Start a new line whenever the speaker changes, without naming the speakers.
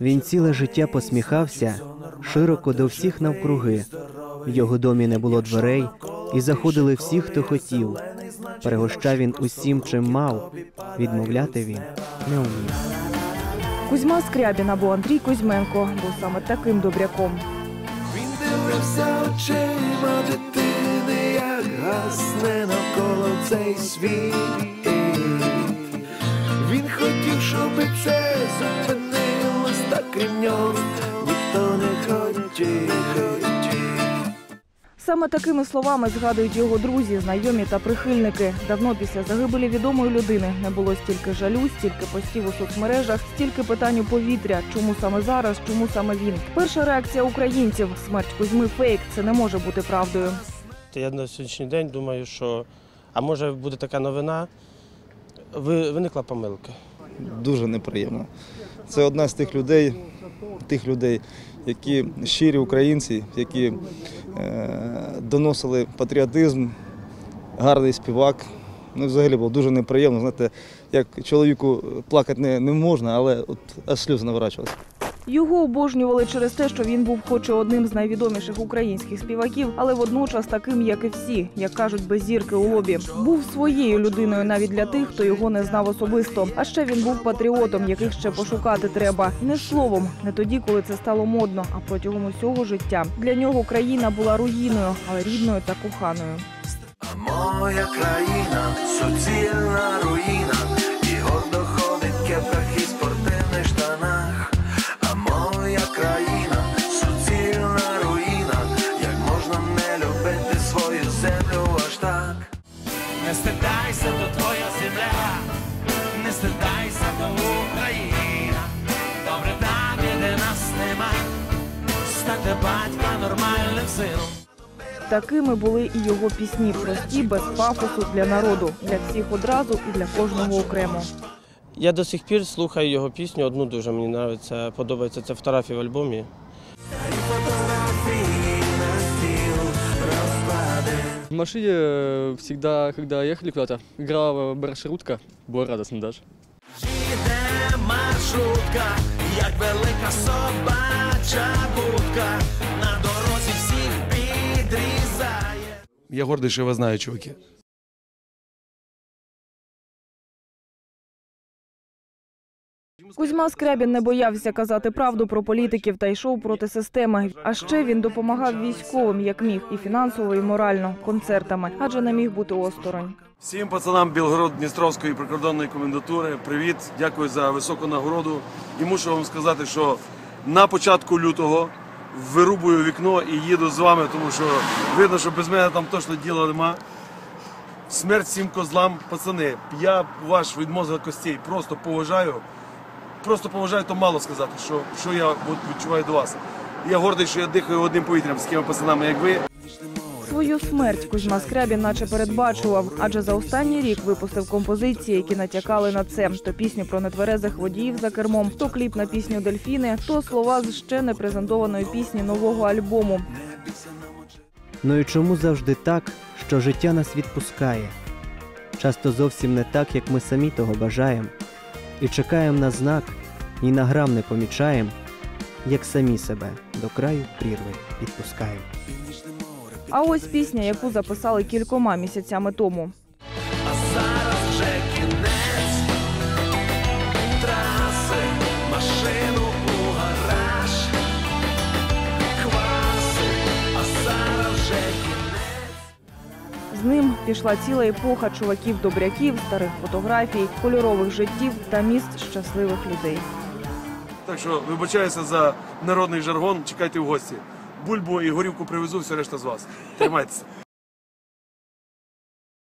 Він ціле життя посміхався широко до всіх навкруги. В його домі не було дверей, і заходили всі, хто хотів. Перегощав він усім, чим мав. Відмовляти він не вмів.
Кузьма Скрябін або Андрій Кузьменко був саме таким добряком.
Він дивився очима дитини, як гасне навколо цей світ. Він хотів, щоб це зупинилось, та крім нього ніхто не хотів.
Саме такими словами згадують його друзі, знайомі та прихильники. Давно після загибелі відомої людини не було стільки жалю, стільки постів у соцмережах, стільки питань у повітря. Чому саме зараз, чому саме він? Перша реакція українців: смерть Кузьми фейк. Це не може бути правдою.
Я на сьогоднішній день думаю, що а може буде така новина. Виникла помилка.
дуже неприємно. Це одна з тих людей, тих людей, які щирі українці, які е, доносили патріотизм, гарний співак. Ну, взагалі було дуже неприємно. Знаєте, як чоловіку плакати не, не можна, але от аж сльози наворачувалися.
Його обожнювали через те, що він був хоч і одним з найвідоміших українських співаків, але водночас таким, як і всі, як кажуть, без зірки у лобі. Був своєю людиною навіть для тих, хто його не знав особисто. А ще він був патріотом, яких ще пошукати треба. Не словом, не тоді, коли це стало модно, а протягом усього життя. Для нього країна була руїною, але рідною та коханою.
Моя країна суцільна руїна,
батька нормальним сином.
Такими були і його пісні, прості, без пафосу для народу, для всіх одразу і для кожного окремо.
Я до сих пір слухаю його пісню, одну дуже мені подобається, подобається це фотографія в альбомі.
В машине э, всегда, когда ехали куда-то, играла маршрутка, было радостно даже.
Їде маршрутка, як велика собача будка,
Я гордий, що я вас знаю, чуваки.
Кузьма Скрябін не боявся казати правду про політиків та йшов проти системи. А ще він допомагав військовим як міг, і фінансово, і морально, концертами, адже не міг бути осторонь.
Всім пацанам Білгород-Дністровської прикордонної комендатури. Привіт, дякую за високу нагороду. І мушу вам сказати, що на початку лютого вирубую вікно і їду з вами, тому що видно, що без мене там точно діла нема. Смерть всім козлам, пацани. Я ваш від мозга костей просто поважаю. Просто поважаю, то мало сказати, що, що я от відчуваю до вас. Я гордий, що я дихаю одним повітрям з такими пацанами, як ви.
Свою смерть Кузьма Скрябін наче передбачував, адже за останній рік випустив композиції, які натякали на це: то пісню про нетверезих водіїв за кермом, то кліп на пісню Дельфіни, то слова з ще не презентованої пісні нового альбому.
Ну і чому завжди так, що життя нас відпускає? Часто зовсім не так, як ми самі того бажаємо, і чекаємо на знак, і на грам не помічаємо, як самі себе до краю прірви відпускаємо.
А ось пісня, яку записали кількома місяцями тому.
А зараз вже кінець траси, машину у гараж, кваси, а зараз вже кінець.
З ним пішла ціла епоха чуваків-добряків, старих фотографій, кольорових життів та міст щасливих людей.
Так що вибачаюся за народний жаргон, чекайте в гості. Бульбу і горівку привезу, все решта з вас. Тримайтеся.